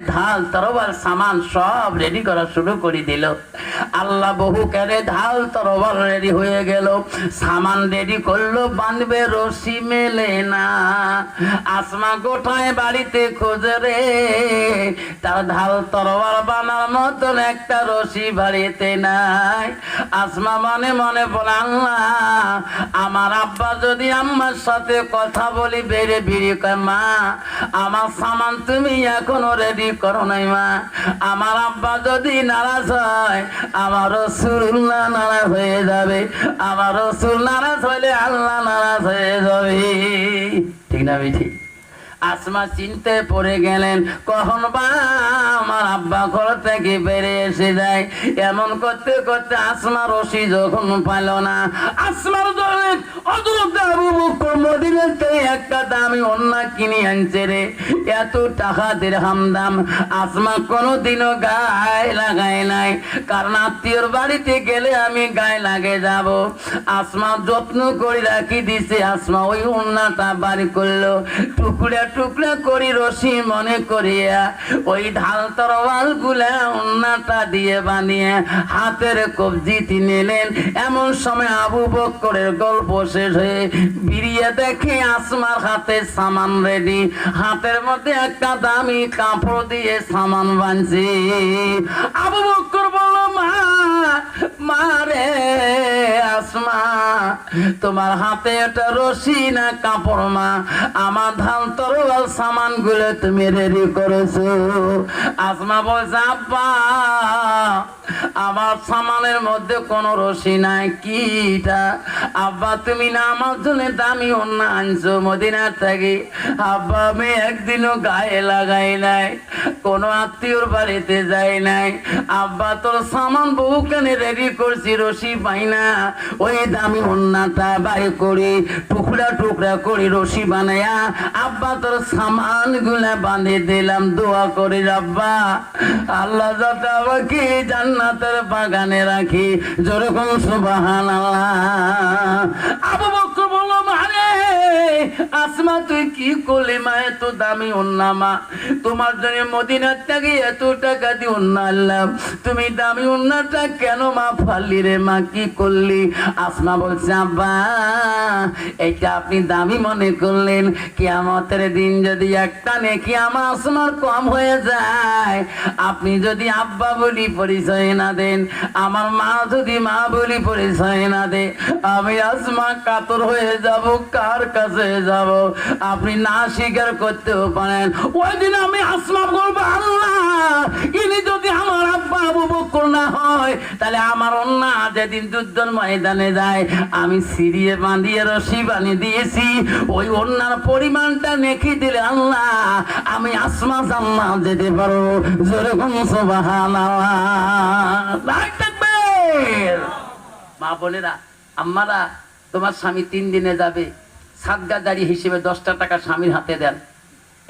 ঢাল তরবার সামান সব রেডি করা শুরু করে দিল। আল্লাহ বহু কেড়ে ঢাল তরবার রেডি হয়ে গেল। সামান রেডি করল বাঁধবে রশি মেলে না। আসমা গোটায় বাড়িতে খোঁজে রে। তার ঢাল তরবার বানার মতন একটা রশি বাড়িতে নাই। আসমা মনে মনে বলে, আল্লাহ, আমার আব্বা যদি আমার সাথে কথা বলি বেড়ে বিড়ি মা, আমার সামান তুমি এখনও রেডি করো নাই মা। আমার আব্বা যদি নারাজ হয় আমার রসুল্লাহ নারাজ হয়ে যাবে। আমার রসুল নারাজ হলে আল্লাহ নারাজ হয়ে যাবে। ঠিক না বেঠি আসমা চিনতে পড়ে গেলেন, কখন বা আমার আব্বা ঘর থেকে বেড়ে এসে যায়। এমন করতে করতে আসমা রশি যখন পাইল না আসমার মদিনাতে একটা দামি অন্য কিনে আনছে রে। এত টাকা দিরহাম দাম আসমা কোনোদিনও গায়ে লাগায় নাই। কারণ আত্মীয়র বাড়িতে গেলে আমি গায়ে লাগে যাব। আসমা যত্ন করে রাখি দিছে, আসমা ওই উন্নাটা বাড়ি করল। টুকরা টুকরা করি রশি মনে করিয়া, ওই ঢাল তরওয়ালগুলা উন্নাটা দিয়ে বানিয়ে হাতের কবজিটি নিলেন এমন সময় আবু বক্করের গল্প শেষ হয়ে বিরিয়ে দেখে আসমার হাতে সামান রেডি। হাতের মধ্যে একটা দামি কাপড় দিয়ে সামান বানছি। আবু বক্কর বলল, মা মা রে আসমা, তোমার হাতে একটা রশি না কাপড় মা। আমার ধান তরোয়াল সামানগুলো তুমি রেডি করেছ। আসমা বলছে আব্বা আমার সামানের মধ্যে কোনো রশি নাই, কিটা? আব্বা, তুমি না আমার জন্য দামি অন্য আনছো মদিনার থেকে। আব্বা, আমি একদিনও গায়ে লাগাই নাই, কোনো আত্মীয়র বাড়িতে যাই নাই। আব্বা, তোর সামান বহু কেনে রেডি করছি, রশি পাই না? ওই দামি অন্যটা বাই করি, টুকরা টুকরা করি রশি বানায়া। আব্বা, তোর সামানগুলা বাঁধে দিলাম, দোয়া করে আব্বা। আল্লাহ যাতে আমাকে জান্নাতের বাগানে রাখি, যেরকম সুবাহান আবু বকর বলল, মারে, আসমা, তুই কি করলি মা, এত দামি উন্নামা তোমার জন্য মদিনার থেকে এত টাকা দিয়ে উন্না আনলাম। তুমি দামি উন্নাটা কেন মা ফালি রে মা, কি করলি? আসমা বলছে, আব্বা এটা আপনি দামি মনে করলেন। কিয়ামতের দিন যদি একটা নেকি আমার আসমার কম হয়ে যায়, আপনি যদি আব্বা বলি পরিচয় না দেন। আমার মা যদি মা বলি পরিচয় না দে। আমি আসমা কাতর হয়ে যাব, কার কাছে যাব? আপনি না স্বীকার করতেও পারেন। ওই দিন আমি আসমা বলব, আল্লাহ, ইনি যদি আমার আব্বা আবু বকর না হয়, তাহলে আমার অন্য যেদিন যুদ্ধর ময়দানে যায়, আমি সিরিয়ে বাঁধিয়ে রশি বানিয়ে দিয়েছি। ওই অন্যার পরিমাণটা নেকি দিলে, আল্লাহ, আমি আসমা জান্না যেতে পারো যেরকম সোবাহান মা বলে না আমারা তোমার স্বামী তিন দিনে যাবে। সাদগা দাঁড়িয়ে হিসেবে দশটা টাকা স্বামীর হাতে দেন।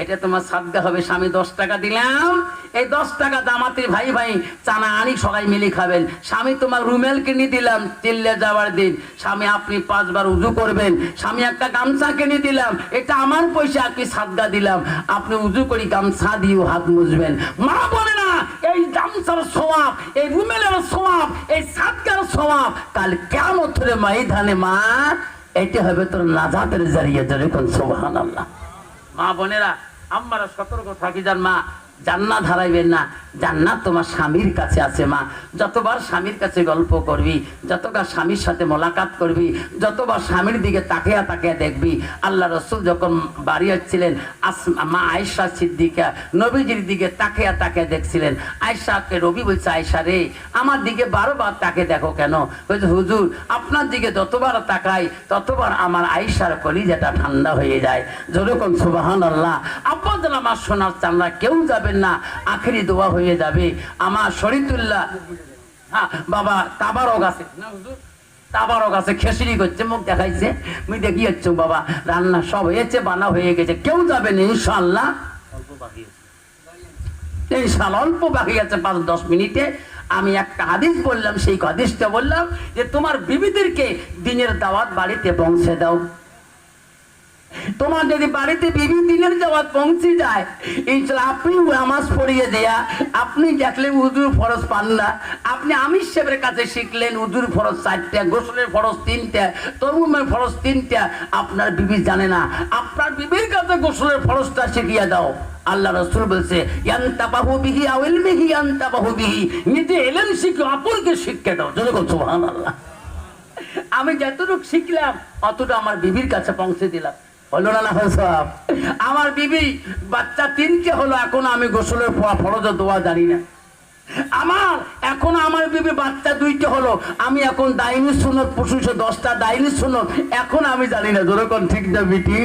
এটা তোমার সাদগা হবে, স্বামী দশ টাকা দিলাম। এই দশ টাকা দামাতে ভাই ভাই চানা আনি সবাই মিলে খাবেন। স্বামী তোমার রুমেল কিনে দিলাম, চিল্লে যাওয়ার দিন। স্বামী, আপনি পাঁচবার উজু করবেন। স্বামী, একটা গামছা কিনে দিলাম। এটা আমার পয়সা আপনি সাদগা দিলাম। আপনি উজু করি গামছা দিয়েও হাত মুজবেন মা বলে না, এই গামছার সোয়াব এই রুমেলের সোয়াব এই সাদগার সোয়াব কাল কেমন ধরে ময়দানে মা, এটা হবে তোর নাজাতের জারিয়ে যেরকম সোহান আল্লাহ মা বোনেরা আমরা সতর্ক থাকি যান মা। জান্নাত হারাইবেন না। জান্নাত তোমার স্বামীর কাছে আছে, মা। যতবার স্বামীর কাছে গল্প করবি, যতবার স্বামীর সাথে মোলাকাত করবি, যতবার স্বামীর দিকে তাকিয়া তাকিয়া দেখবি, আল্লাহ রসুল যখন বাড়ি আসমা মা আয়সা সিদ্দিকা নবীজির দিকে তাকিয়া তাকিয়া দেখছিলেন। আয়সাকে রবি বলছে আয়সা রে, আমার দিকে বারোবার তাকে দেখো কেন? বলছে, হুজুর, আপনার দিকে যতবার তাকাই, ততবার আমার আয়সার কলিজাটা ঠান্ডা হয়ে যায়। যেরকম সুবাহান আল্লাহ আব্বা যেন আমার সোনার চামড়া কেউ যাবেন না আখেরি দোয়া হয়ে যাবে। আমার শরীতুল্লাহ হ্যাঁ বাবা তাবারক আছে। না হুজুর তাবারক আছে খেসরি করছে মুখ দেখাইছে। মুই দেখি বাবা রান্না সব হয়েছে বানা হয়ে গেছে। কেউ যাবে না ইনশাল্লাহ অল্প বাকি আছে পাঁচ দশ মিনিটে। আমি একটা হাদিস বললাম সেই হাদিসটা বললাম যে তোমার বিবিদেরকে দিনের দাওয়াত বাড়িতে পৌঁছে দাও। তোমার যদি বাড়িতে বিবি দিনের যাওয়ার পৌঁছে যায়, ইনশাল্লাহ আপনি নামাজ পড়িয়ে দেয়া, আপনি দেখলেন উজুর ফরজ পান না। আপনি আমির সাহেবের কাছে শিখলেন, উজুর ফরজ চারটা, গোসলের ফরজ তিনটা তরুমের ফরজ তিনটা। আপনার বিবি জানে না। আপনার বিবির কাছে গোসলের ফরজটা শিখিয়ে দাও। আল্লাহ রসুল বলছে, ইয়ান্তাবাহু বিহি আউল মিহি ইয়ান্তাবাহু বিহি। নিজে এলেন শিখো, অপরকে শিক্ষা দাও। করছ আল্লাহ আমি যতটুকু শিখলাম অতটা আমার বিবির কাছে পৌঁছে দিলাম। হলো না না সব। আমার বিবি, বাচ্চা তিনটে হলো, এখন আমি গোসলের ফরজ দোয়া জানি না। আমার, এখন আমার বিবি বাচ্চা দুইটা হলো, আমি এখন দাইনি শুনত পশুষে দশটা দাইনি শুনত এখন আমি জানি না যেরকম ঠিক না, বিটি?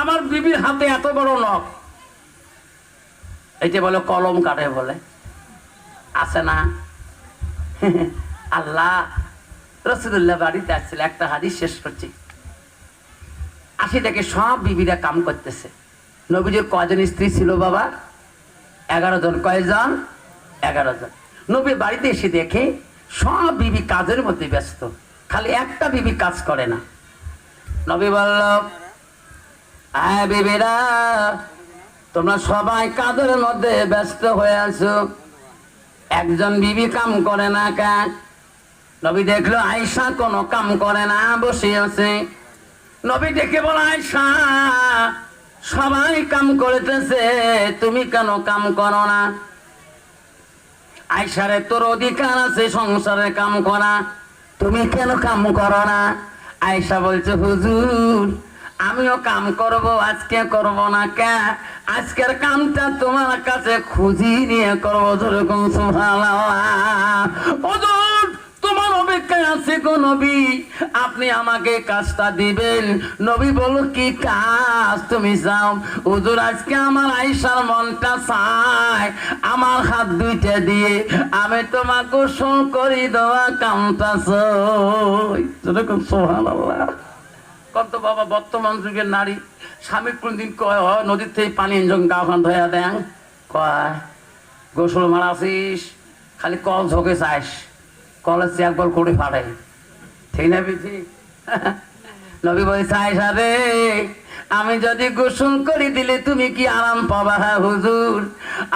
আমার বিবির হাতে এত বড় নখ। যে বলে কলম কাটে বলে। আছে না? আল্লাহ রসুল্লাহ বাড়িতে আসছিল, একটা হাদিস শেষ করছি। আসি থেকে সব বিবিরা কাম করতেছে। নবীজির কজন স্ত্রী ছিল বাবা? এগারো জন। কয়জন? এগারো জন। নবী বাড়িতে এসে দেখে সব বিবি কাজের মধ্যে ব্যস্ত। খালি একটা বিবি কাজ করে না। নবী বলল হ্যাঁ বিবিরা, তোমরা সবাই কাজের মধ্যে ব্যস্ত হয়ে আছো। একজন বিবি কাম করে না কাজ নবী দেখল আয়সা কোনো কাম করে না, বসে আছে। নবী দেখে বল আয়সা সবাই কাম করিতেছে, তুমি কেন কাম করো না? আয়সারে তোর অধিকার আছে সংসারে কাম করা, তুমি কেন কাম করো না? আয়সা বলছে, হুজুর, আমিও কাম করব, আজকে করব না কে? আজকের কামটা তোমার কাছে খুঁজি নিয়ে করব, যেরকম তোমার অপেক্ষায় আছে গো নবী? আপনি আমাকে কাজটা দিবেন। নবী বলো কি কাজ তুমি চাও? হুজুর, আজকে আমার আইসার মনটা চায়, আমার হাত দুইটা দিয়ে। আমি তোমাকে গোসল করি দেওয়া কামটা চাই। যেরকম সোহান কত বাবা, বর্তমান যুগের নারী। স্বামী কোনদিন কয় নদীর থেকে পানি যখন গা খান ধয়া দেন। কয়, গোসল মারাছিস, খালি কল ঝোঁকে চাইস কলেজ একবার করে ফাটে ঠিক না বিধি নবী বলছে চাইস রে আমি যদি গোসল করি দিলে তুমি কি আরাম পাবা? হ্যাঁ হুজুর।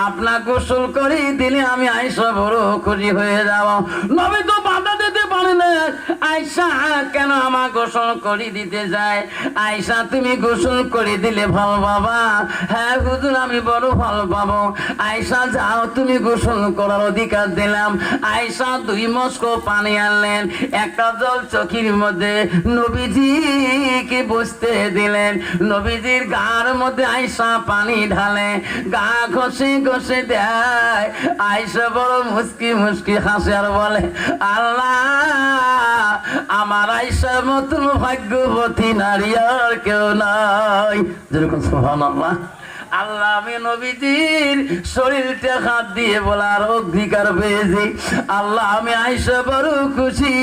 আপনার গোসল করি দিলে আমি আইসা বড় খুশি হয়ে যাব। নবী তো পারে আয়সা কেন আমার গোসল করি দিতে যায়? আয়সা তুমি গোসল করে দিলে ভালো বাবা। হ্যাঁ হুজুর, আমি বড় আয়সা যাও, তুমি গোসল করার অধিকার দিলাম। আয়সা দুই মস্কো পানি আনলেন। একটা জল চকির মধ্যে নবীজিকে বসতে দিলেন। নবীজির গার মধ্যে আয়সা পানি ঢালে, গা ঘষে ঘষে দেয়। আয়সা বড় মুস্কি মুস্কি হাসে আর বলে, আল্লাহ আমার আইসার মতন ভাগ্যবতী নারী আর কেউ নাই। যেরকম সোহান আল্লাহ আল্লাহ, আমি নবীজির শরীরটা হাত দিয়ে বলার অধিকার পেয়েছি। আল্লাহ, আমি বড় খুশি।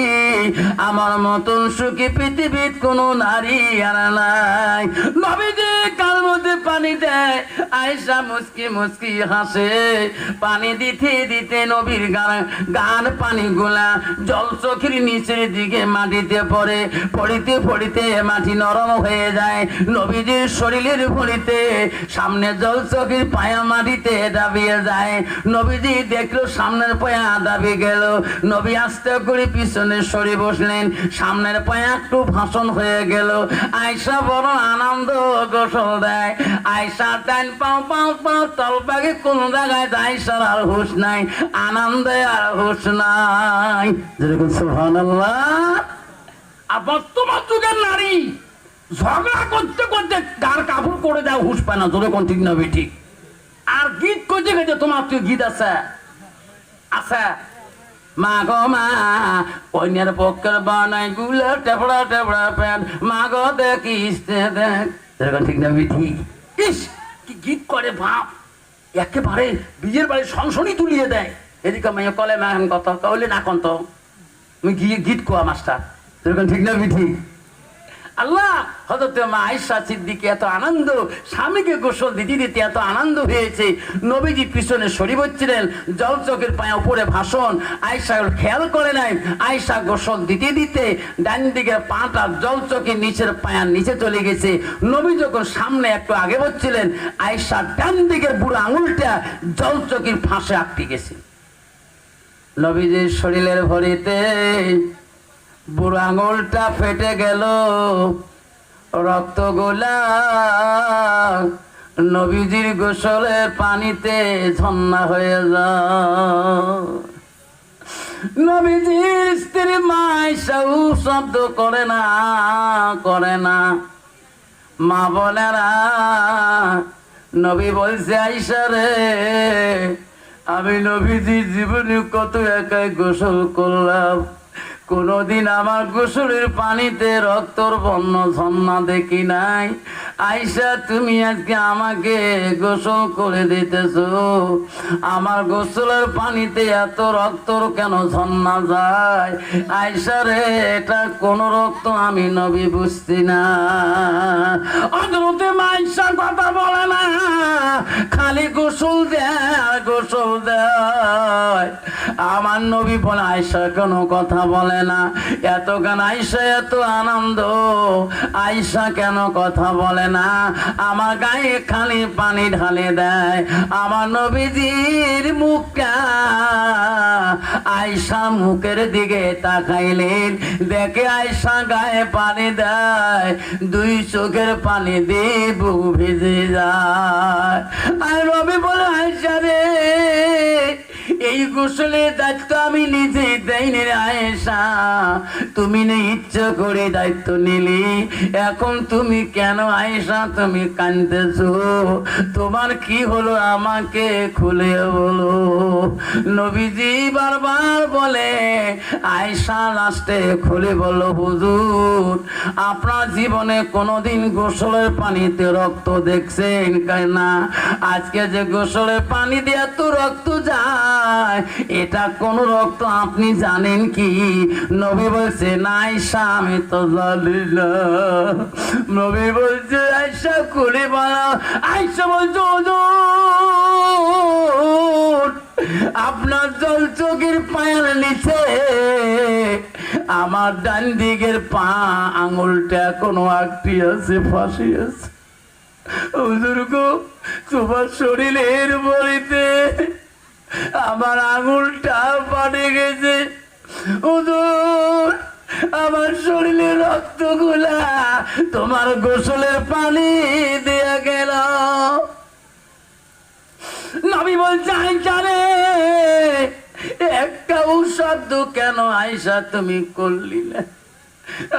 আমার মতন সুখী পৃথিবীর কোনো নারী আর নাই। নবীজি কার মধ্যে পানি দেয়? মুসকি মুসকি হাসে। পানি দিতে দিতে নবীর গান গান পানি গুলা জল চোখের নিচের দিকে মাটিতে পড়ে। পড়িতে পড়িতে মাটি নরম হয়ে যায়। নবীজির শরীরের পড়িতে সামনে জল চোখের পায়া মাটিতে দাবিয়ে যায়। নবীজি দেখল, সামনের পায়া দাবি গেল। নবী আস্তে করে পিছনে সরে বসলেন। সামনের পায়া একটু ভাষণ হয়ে গেল। আয়সা বড় আনন্দ গোসল দেয়। আয়সা টাইন পাও পাও পাও তল পাখি কোন জায়গায় আয়সার আর হুশ নাই, আনন্দে আর হুশ নাই। যেরকম সুবহানাল্লাহ। আর বর্তমান যুগের নারী। ঝগড়া করতে করতে গার কাপড় করে দেয় হুশ পায় না, তোরে কোন ঠিক নবী ঠিক আর গীত করতে গেছে তোমার তুই গীত আছে। আছে। মা গো মা কন্যার পক্ষের বানাই গুলো টেপড়া টেপড়া প্যান্ট মা গো দেখিস দেখ। এরকম ঠিক নবী ঠিক ইস, কি গীত করে বাপ। একেবারে বিয়ের বাড়ি সংসনই তুলিয়ে দেয়। এদিকে মাইয়া কলে, মা এখন কত? কইলে না কন্ত। আমি গিয়ে গীত কোয়া, মাস্টার। এরকম ঠিক নবী ঠিক আল্লাহ হজরত মা আয়েশা সিদ্দিকে এত আনন্দ, স্বামীকে গোসল দিতে দিতে এত আনন্দ হয়েছে। নবীজি পিছনে সরি হচ্ছিলেন, জল চোখের পায়ে উপরে ভাষণ। আয়সা খেয়াল করে নাই, আয়েশা গোসল দিতে দিতে ডান দিকে পাটা জল চোখের নিচের পায়ার নিচে চলে গেছে। নবী যখন সামনে একটু আগে হচ্ছিলেন আয়সা ডান দিকের বুড়ো আঙুলটা জল চোখের ফাঁসে আটকে গেছে। নবীজির শরীরের ভরিতে বুড়ো আঙুলটা ফেটে গেল। রক্তগুলা নবীজির গোসলের পানিতে ঝন্না হয়ে যায় নবীজির স্ত্রী মাইসাউ শব্দ করে না করে না। মা বোনেরা, নবী বলছে আইসা রে, আমি নবীজির জীবনে কত একাই গোসল করলাম। কোনদিন আমার গোসলের পানিতে রক্তর বর্ণ ঝর্ণা দেখি নাই। আইসা, তুমি আজকে আমাকে গোসল করে দিতেছ। আমার গোসলের পানিতে এত রক্তর কেন ঝর্ণা যায়? আইসা রে, এটা কোন রক্ত আমি নবী বুঝছি না। অদ্রুতে মাইসা কথা বলে না। খালি গোসল দেয় আর গোসল দেয়। আমার নবী বলে আয়সা কোনো কথা বলে না। এত কেন আয়সা এত আনন্দ। আয়সা কেন কথা বলে না? আমার গায়ে খালি পানি ঢালে দেয়। আমার নবীজির মুখটা আয়সা মুখের দিকে তাকাইলেন। দেখে আয়সা গায়ে পানি দেয়। দুই চোখের পানি দিয়ে বুক ভিজে যায়। আর রবি বলে আয়সা রে এই গোসলের দায়িত্ব আমি নিজে দেয়নি আয়েশা। তুমি না ইচ্ছে করে দায়িত্ব নিলি। এখন তুমি কেন আয়েশা, তুমি কানতেছো তোমার কি হলো আমাকে খুলে বলো। নবীজি বারবার বলে, আয়েশা লাস্টে খুলে বলল, হুজুর, আপনার জীবনে কোনোদিন গোসলের পানিতে রক্ত দেখছেন না? আজকে যে গোসলের পানি দিয়ে তো রক্ত যায় এটা কোন রক্ত আপনি জানেন কি? নবী বলছে, নাই আমি তো জানি না। নবী বলছে, আয়সা, খুলে বলা আয়সা বলছে আপনার জল চোখের পায়ের নিচে, আমার ডান দিকের পা আঙুলটা কোনো আকটি আছে, ফাঁসি আছে। তোমার শরীরের বলিতে আমার আঙুলটা পাটে গেছে। আমার শরীরে রক্তগুলা তোমার গোসলের পানি দেয়া গেল। নবী বলছে, আইসা রে, একটা শব্দ কেন আইসা তুমি করলি না?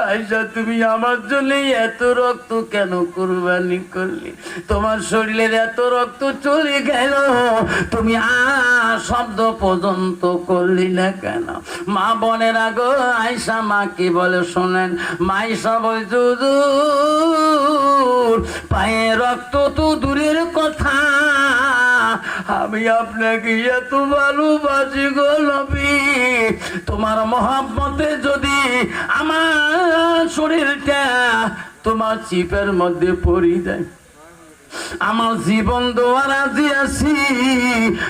আয়সা তুমি আমার জন্য এত রক্ত কেন কুরবানি করলি? তোমার শরীরের এত রক্ত চলে গেল তুমি আ শব্দ পর্যন্ত করলি না কেন? মা বোনের আগো আয়সা মা কি বলে শোনেন মাইসা বলছে "হুজুর, পায়ে রক্ত তো দূরের কথা। আমি আপনাকে এত ভালোবাসি গো নবী। তোমার মহাব্বতে যদি আমার শরীরটা তোমার চিপের মধ্যে পড়ি যায়। আমার জীবন দোয়ারা দিয়েছি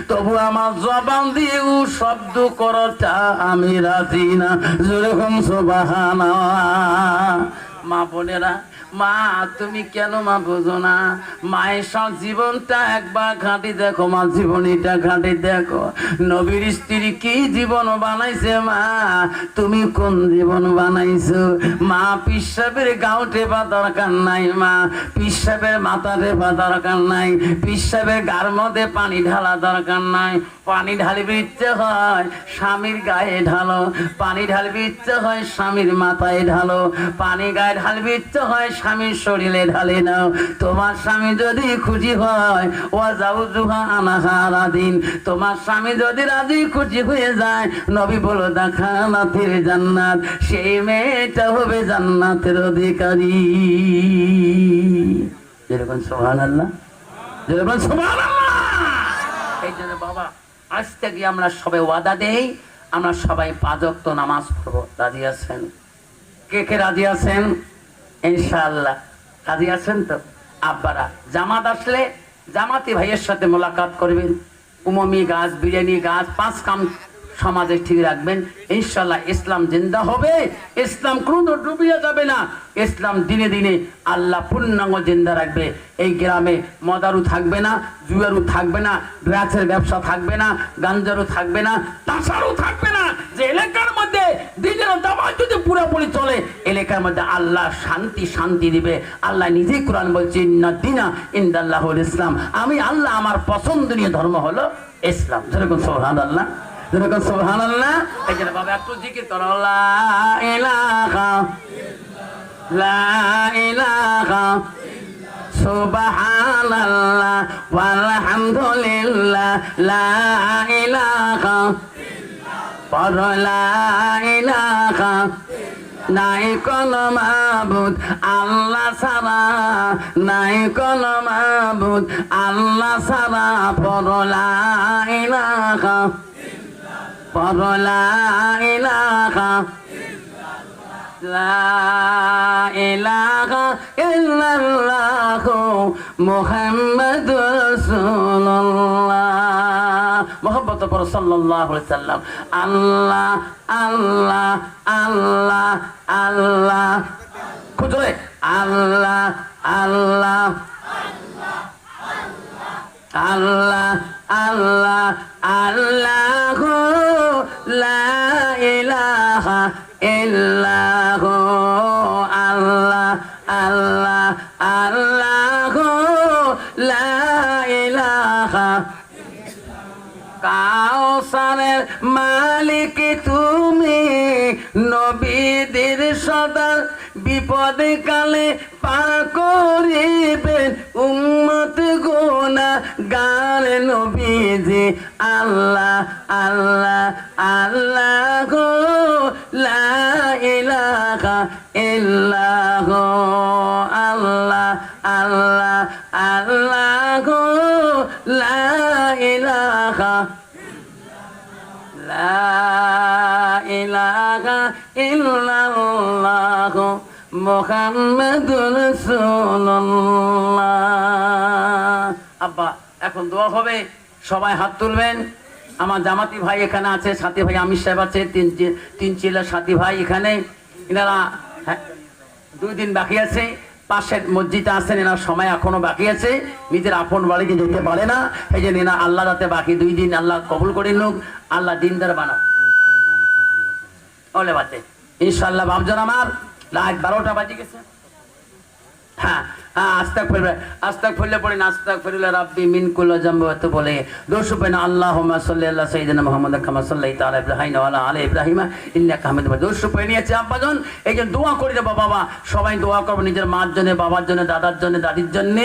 তবু আমার জবান দিয়ে ও শব্দ করটা আমি রাজি না। যেরকম সোবাহানা মা বোনেরা মা, তুমি কেন মা বোঝো না? মায়ের সব জীবনটা একবার ঘাঁটি দেখো মা, জীবনীটা ঘাঁটি দেখো। নবীর স্ত্রী কি জীবন বানাইছে মা? তুমি কোন জীবন বানাইছো? মা, পিসাবের গাও বা দরকার নাই মা। পিসাবের মাথা বা দরকার নাই। পিসাবের গার মধ্যে পানি ঢালা দরকার নাই। পানি ঢালবে ইচ্ছে হয়, স্বামীর গায়ে ঢালো। পানি ঢালবে ইচ্ছে হয়, স্বামীর মাথায় ঢালো। পানি গায়ে ঢালবে ইচ্ছে হয়, স্বামীর শরীরে ঢালে নাও। তোমার স্বামী যদি খুশি হয় ও যাও জুহা আনাহারা দিন। তোমার স্বামী যদি রাজি খুশি হয়ে যায়, নবী বলো, দেখা নাথের জান্নাত, সেই মেয়েটা হবে জান্নাতের অধিকারী। যেরকম সোহান আল্লাহ যেরকম সোহান আল্লাহ এই জন্য বাবা আজ থেকে আমরা সবাই ওয়াদা দেই, আমরা সবাই পাঁচক্ত নামাজ পড়ব। রাজি আছেন? কে কে রাজি আছেন? ইনশাল্লাহ রাজি আছেন তো? আব্বারা। জামাত আসলে জামাতি ভাইয়ের সাথে মোলাকাত করবেন। উমমি গাছ, বিরিয়ানি গাছ, পাঁচ কাম সমাজে ঠিক রাখবেন। ইনশাল্লাহ ইসলাম জিন্দা হবে। ইসলাম কোনো ডুবিয়ে যাবে না। ইসলাম দিনে দিনে আল্লাহ পূর্ণাঙ্গ জিন্দা রাখবে। এই গ্রামে মদারু থাকবে না, জুয়ারু থাকবে না, ড্রাগসের ব্যবসা থাকবে না, গাঞ্জারু থাকবে না, তাছাড়াও থাকবে না যে এলাকার মধ্যে দিনের দাবায় যদি পুরোপুরি চলে, এলাকার মধ্যে আল্লাহ শান্তি শান্তি দিবে। আল্লাহ নিজেই কোরআন বলছে, ইন্না দিনা ইন্দাল্লাহুল ইসলাম। আমি আল্লাহ আমার পছন্দনীয় ধর্ম হলো ইসলাম। যেরকম সোহান আল্লাহ যেরকম সোহান আল্লাহ জন্য বাবা একটু জিকির করো, লা ইলাহা লা ইলাহা, সুবহানাল্লাহ, ওয়ালহামদুলিল্লাহ, লা ইলাহা, পর লা ইলাহা, নাই কোন মাবুদ, আল্লাহ সারা নাই কোন মাবুদ, আল্লাহ সারা পর লা পর লা লা ইলাহা ইল্লাল্লাহ মুহাম্মাদুর রাসূলুল্লাহ। মোহাম্মদ আলাইহি সাল্লাম। আল্লাহ আল্লাহ আল্লাহ আল্লাহ। খুঁজরে আল্লাহ আল্লাহ আল্লাহ আল্লাহ আল্লাহ লা ইলাহা ইল্লাহ আল্লাহ আল্লাহ আল্লাহ লা ইলাহা। কাউসারের মালিক তুমি, নবীদের সদা বিপদে কালে পার করিবেন। উম্মত গোনা গান নবীজি আল্লাহ ইল্লাল্লাহ আব্বা এখন দোয়া হবে সবাই হাত তুলবেন। আমার জামাতি ভাই এখানে আছে সাথী ভাই আমির সাহেব আছে তিন তিন চিল্লার সাথী ভাই এখানে। এনারা হ্যাঁ, দুই দিন বাকি আছে পাশের মসজিদে আছেন এনার সময় এখনও বাকি আছে। নিজের আপন বাড়িতে যেতে পারে না। এই জন্য এনার আল্লাহ রাতে বাকি দুই দিন আল্লাহ কবুল করে নিক আল্লাহ দিনদার বানাও ওলে বাতে। ইনশাল্লাহ বাপজন আমার রাত বারোটা বাজে গেছে। হ্যাঁ হ্যাঁ আল্লাহ মুহাম্মদ ইব্রাহিম নিয়েছে এই যে দোয়া করে দেবো বাবা। সবাই দোয়া করব নিজের মার জন্য, বাবার জন্য, দাদার জন্য, দাদির জন্য।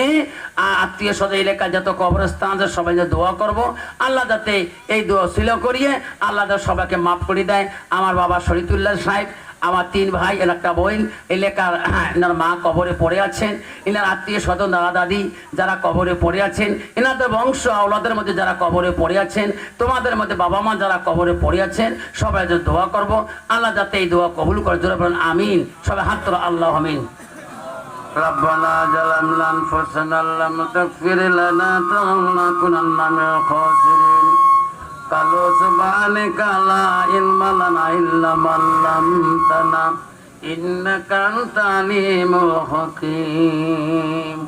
আত্মীয় স্বজন এলাকায় যত কবরস্থান আছে, সবাই দোয়া করব, আল্লাহ যাতে এই দোয়া ছিল করিয়ে, আল্লাহ সবাইকে মাফ করে দেয়। আমার বাবা শরীফুল্লাহ সাহেব আমার তিন ভাই এর একটা বোন এলাকার এনার মা কবরে পড়ে আছেন এনার আত্মীয় স্বজন দাদা দাদি যারা কবরে পড়ে আছেন এনাদের বংশ আওলাদের মধ্যে যারা কবরে পড়ে আছেন তোমাদের মধ্যে বাবা মা যারা কবরে পড়ে আছেন সবাই যে দোয়া করব আল্লাহ যাতে এই দোয়া কবুল করে জোরে বলেন আমিন সবাই হাত তোলা আল্লাহ আমিন ربنا ظلمنا انفسنا لم تغفر لنا لنكونن من الخاسرين কালো জবানে কালা ইলমালানা ইল্লা মাল্লাম তানা। ইন্নাকা আনতালিমু হাকিম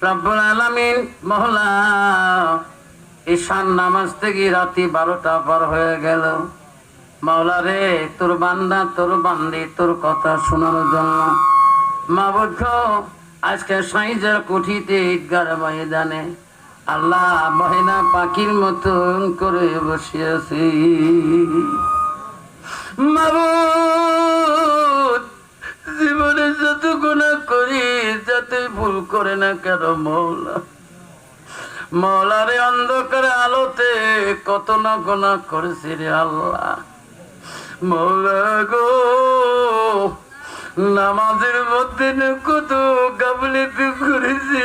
রব্বুল আলামিন মহলা, ঈশান নামাজ থেকে রাতি বারোটা পার হয়ে গেল। মাওলা রে তোর বান্দা, তোর বান্দি, তোর কথা শোনার জন্য। মা বুঝ আজকে সাইজের কুঠিতে ঈদগার ময়দানে আল্লাহ মহিনা পাখির মতন করে বসিয়াছি। মাবুদ, জীবনে যত গুণা করি যাতে ভুল করে না কেন মৌলা? মৌলারে অন্ধকারে আলোতে কত না গোনা করেছি রে আল্লাহ। মৌলা গো, নামাজের মধ্যে কত গাবলিতে করেছি।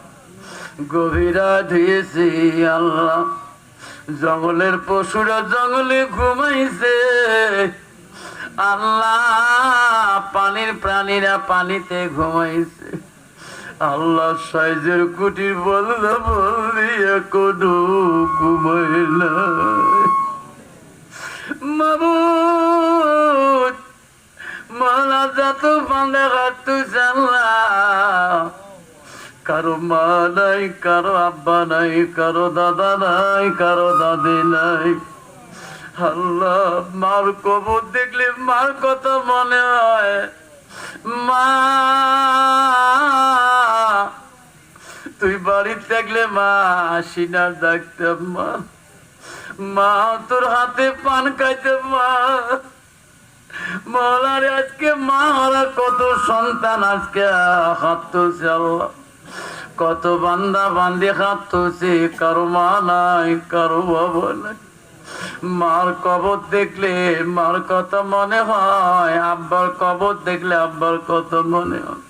গভীরা ধুয়েছি আল্লাহ। জঙ্গলের পশুরা জঙ্গলে ঘুমাইছে। আল্লাহ পানির প্রাণীরা পানিতে ঘুমাইছে। আল্লাহ সাইজের কুটির বললে বললি কোনো ঘুমাইলা। মাবুদ, মালা যত বাঁধে হাতু জানলা। কারও মা নাই কারও আব্বা নাই, কারও দাদা নাই, কারও দাদি নাই। আল্লাহ, মার কবর দেখলে মার কথা মনে হয়। মা, তুই বাড়ি থাকলে মা আসি না মা মা তোর হাতে পান খাইতে, মা। মলারে আজকে মা হারা কত সন্তান আজকে হাত তুলছে আল্লাহ। কত বান্দা বান্দি হাত তুলছে কারও মা নাই, কারও বাবা নাই। মার কবর দেখলে মার কথা মনে হয়, আব্বার কবর দেখলে আব্বার কথা মনে হয়।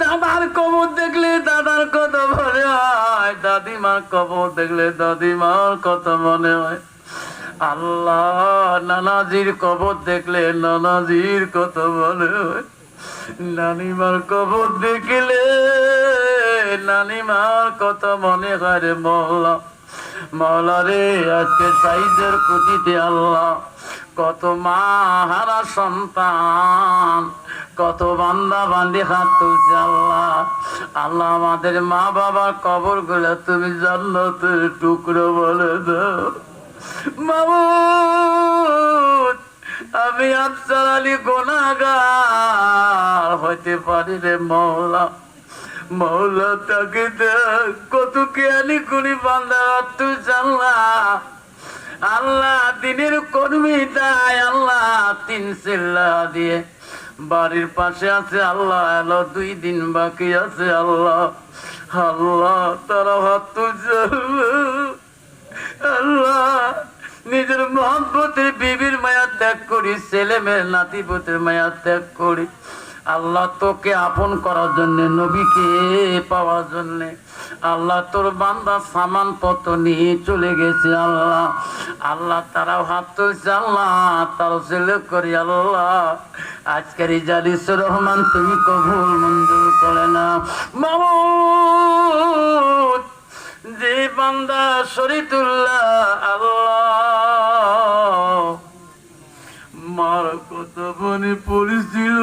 দাদার কবর দেখলে দাদার কথা মনে হয়, দাদিমার কবর দেখলে দাদিমার কথা মনে হয়। আল্লাহ নানাজির কবর দেখলে নানাজির কথা মনে হয়। নানিমার কবর দেখলে, নানিমার কথা মনে হয় রে মহল্লা মহলা রে, আজকে সাইজের কুটিতে আল্লাহ, কত মা হারা সন্তান, কত বান্দা বান্দি হাত তুলছে আল্লাহ। আল্লাহ আমাদের মা বাবার কবরগুলো তুমি জান্নাতের টুকরো বলে দাও। মামুদ আমি আফসার আলী গোনাগার। হইতে পারি রে মৌলা। মৌলা তাকে কত জ্ঞানী করি বান্দা, তুই জানলা। আল্লাহ দিনের কর্মী তাই আল্লাহ তিন চিল্লা দিয়ে। বাড়ির পাশে আছে আল্লাহ, এলো দুই দিন বাকি আছে আল্লাহ। আল্লাহ তারা হাত আল্লাহ নিজের মহব্বতের বিবির মায়া ত্যাগ করি ছেলে মেয়ের নাতিপতের মায়া ত্যাগ করি। আল্লাহ তোকে আপন করার জন্য, নবীকে পাওয়ার জন্য। আল্লাহ তোর বান্দা সামান পত্র নিয়ে চলে গেছে, আল্লাহ। আল্লাহ তারাও হাত তুলছে, আল্লাহ তারাও ছেলে করি, আল্লাহ। আজকের ইজালিসুর রহমান, তুমি কবুল মঞ্জুর করে না। মামুদ যে বান্দা শরীতুল্লাহ, আল্লাহ। মার কত বনে পড়েছিল।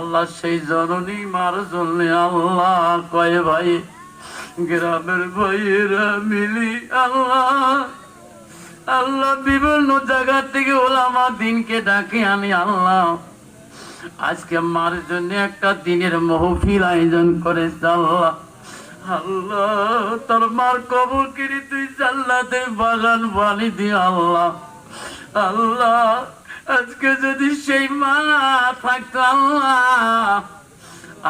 আল্লাহ সেই জননী মার জন্য আল্লাহ কয়ে ভাই, গ্রামের ভাইয়েরা মিলি আল্লাহ। আল্লাহ বিভিন্ন জায়গা থেকে ওলামা দিনকে ডাকে আনি আল্লাহ। আজকে মার জন্য একটা দিনের মহফিল আয়োজন করেছে আল্লাহ। আল্লাহ, তোর মার কবর কিনে তুই জাল্লাতে বাগান বানি দি আল্লাহ। আল্লাহ আজকে যদি সেই মা থাকতো আল্লাহ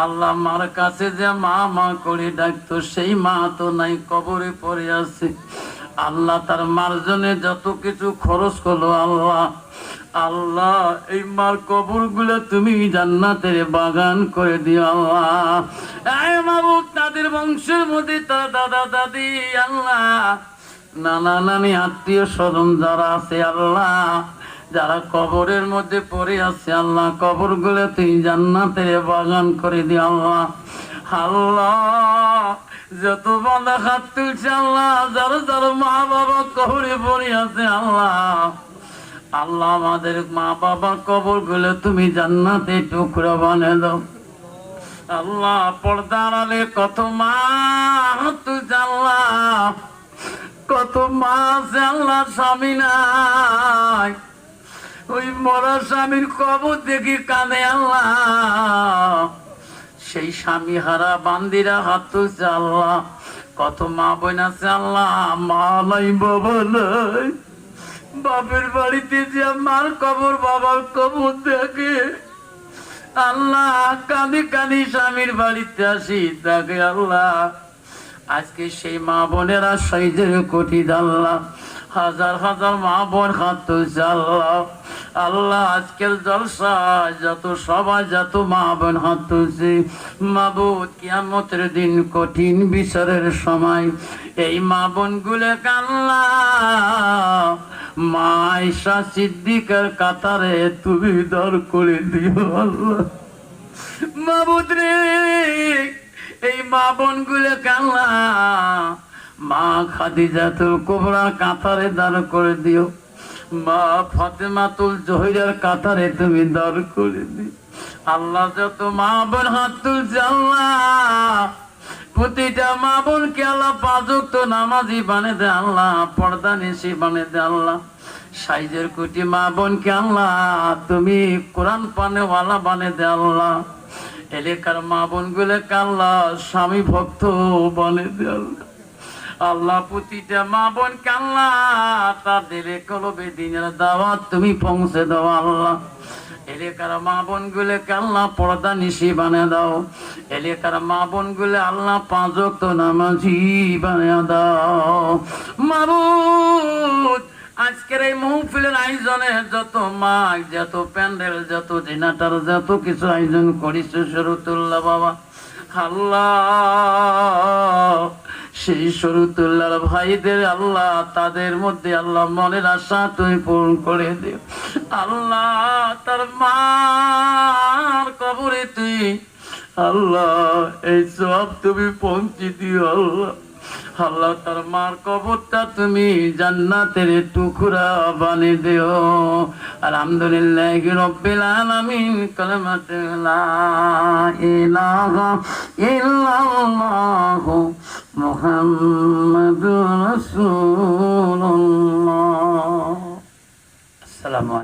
আল্লাহ মার কাছে যে মা মা করে ডাকতো, সেই মা তো নাই, কবরে পড়ে আছে। আল্লাহ তার মার জন্য যত কিছু খরচ করল আল্লাহ আল্লাহ এই মার কবরগুলো তুমি জান্নাতের বাগান করে দিও আল্লাহ। মাবুক তাদের বংশের মধ্যে তার দাদা দাদি আল্লাহ, নানা নানি আত্মীয় স্বজন যারা আছে আল্লাহ যারা কবরের মধ্যে পড়ে আছে, আল্লাহ কবরগুলো তুই জান্নাতের বাগান করে দি, আল্লাহ। আল্লাহ, যত বাঁধা হাত তুলছে, আল্লাহ, যারা যারা মা বাবা কবরে পড়ে আছে, আল্লাহ। আল্লাহ, আমাদের মা বাবা কবরগুলো তুমি জান্নাতে টুকরো বানিয়ে দাও। আল্লাহ, পর্দার আলে কত মা তুই আল্লাহ। কত মা আল্লাহ, স্বামী নাই। ওই মরা স্বামীর কবর দেখি কানে আল্লাহ। সেই স্বামী হারা বান্দিরা হাত তুলছে আল্লাহ। কত মা বোন আছে আল্লাহ, মা নাই, বাবা নাই। বাপের বাড়িতে যে মার কবর, বাবার কবর দেখে আল্লাহ কাঁদি কাঁদি স্বামীর বাড়িতে আসি তাকে আল্লাহ। আজকে সেই মা বোনেরা সাইজের কোটি আল্লাহ হাজার হাজার মা বোন হাত তুলছে আল্লাহ আল্লাহ আজকের জলসা যত সবাই, যত মা বোন হাত তুলছে মাবুদ কিয়ামতের দিন কঠিন বিচারের সময়। এই মা বোন গুলে কাল্লা মা ঈশা সিদ্দিকের কাতারে তুমি দর করে দিও আল্লাহ। মাবুদ রে, এই মা বোন গুলে কান্না মা খাদিজাতুল কোবরার কাতারে দাঁড় করে দিও। মা ফাতেমাতুল জহিরের কাতারে তুমি দাঁড় করে দিও। আল্লাহ যত মা বোন হাত তুলছে প্রতিটা মা বোনকে আল্লাহ পাঁচক তো নামাজি বানে দে আল্লাহ, পর্দা নিশি বানে দে আল্লাহ। সাইজের কুটি মা বোনকে আল্লাহ, তুমি কোরআন পানেওয়ালা বানে দে আল্লাহ। এলাকার মা বোনগুলো কাল্লা স্বামী ভক্ত বনে দে আল্লাহ। আল্লাহ প্রতিটা মা বোন কাল্লা তাদের কলবে দিনের দাওয়াত তুমি পৌঁছে দাও আল্লাহ। এলাকার মা বোন গুলে কাল্লা পর্দা নিশি বানে দাও। এলাকার মা বোন গুলে আল্লাহ পাঁচ তো নামাজি বানে দাও। মাবুদ, আজকের এই মহফিলের আয়োজনে যত মাগ, যত প্যান্ডেল, যত জিনাটার, যত কিছু আয়োজন করিস শরতুল্লাহ বাবা। আল্লাহ সেই শরতুল্লাহর ভাইদের আল্লাহ, তাদের মধ্যে আল্লাহ মনের আশা তুই পূরণ করে দে আল্লাহ তার মার কবরে তুই, আল্লাহ এই সব তুমি পৌঁছে দিও, আল্লাহ। আল্লাহ মার কবরটা তুমি জান্নাতের টুকরা বানিয়ে দিও। আলহামদুলিল্লাহ রব্বিল আলামিন, কালিমাতু লা ইলাহা মুহাম্মাদুর রাসূলুল্লাহ। আসসালামু